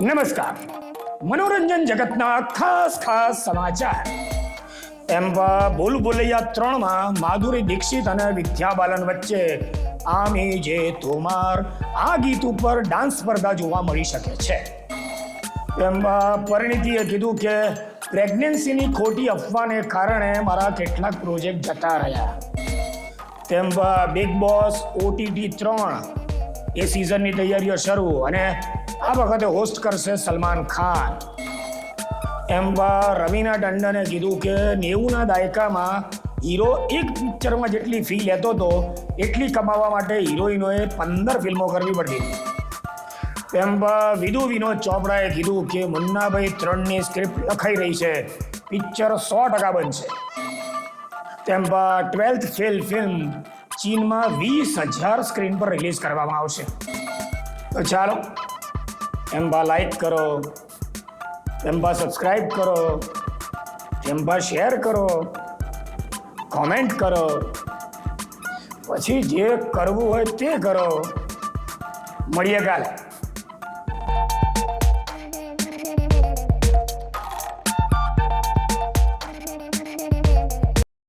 નમસ્કાર. મનોરંજન જગતના ખાસ ખાસ સમાચાર. એમ બોલ બોલૈયા ત્રણમાં માધુરી દીક્ષિત અને વિદ્યા બાલન વચ્ચે આમી જે તોમાર આ ગીત ઉપર ડાન્સ સ્પર્ધા જોવા મળી શકે છે. એમ પરિણીતિએ કીધું કે પ્રેગ્નન્સીની ખોટી અફવાને કારણે મારા કેટલાક પ્રોજેક્ટ જતા રહ્યા. તેમ બિગ બોસ ઓટીટી ત્રણ એ સિઝનની તૈયારીઓ શરૂ અને આ વખતે હોસ્ટ કરશે સલમાન ખાન. એમ રવિના ટંડને કીધું કે નેવુંના દાયકામાં હીરો એક પિક્ચરમાં જેટલી ફી લેતો હતો એટલી કમાવા માટે હિરોઈનોએ પંદર ફિલ્મો કરવી પડતી હતી તેમ વિધુ વિનોદ ચોપડાએ કીધું કે મુન્નાભાઈ ત્રણની સ્ક્રિપ્ટ લખાઈ રહી છે. પિક્ચર સો ટકા બનશે. તેમ ટ્વેલ્થ ફેલ ફિલ્મ ચીનમાં વીસ હજાર સ્ક્રીન પર રિલીઝ કરવામાં આવશે. તો ચાલો એમ બા લાઈક કરો એમ બા સબસ્ક્રાઈબ કરો એમ બા શેર કરો, કોમેન્ટ કરો. પછી જે કરવું હોય તે કરો. મળીએ કાલે.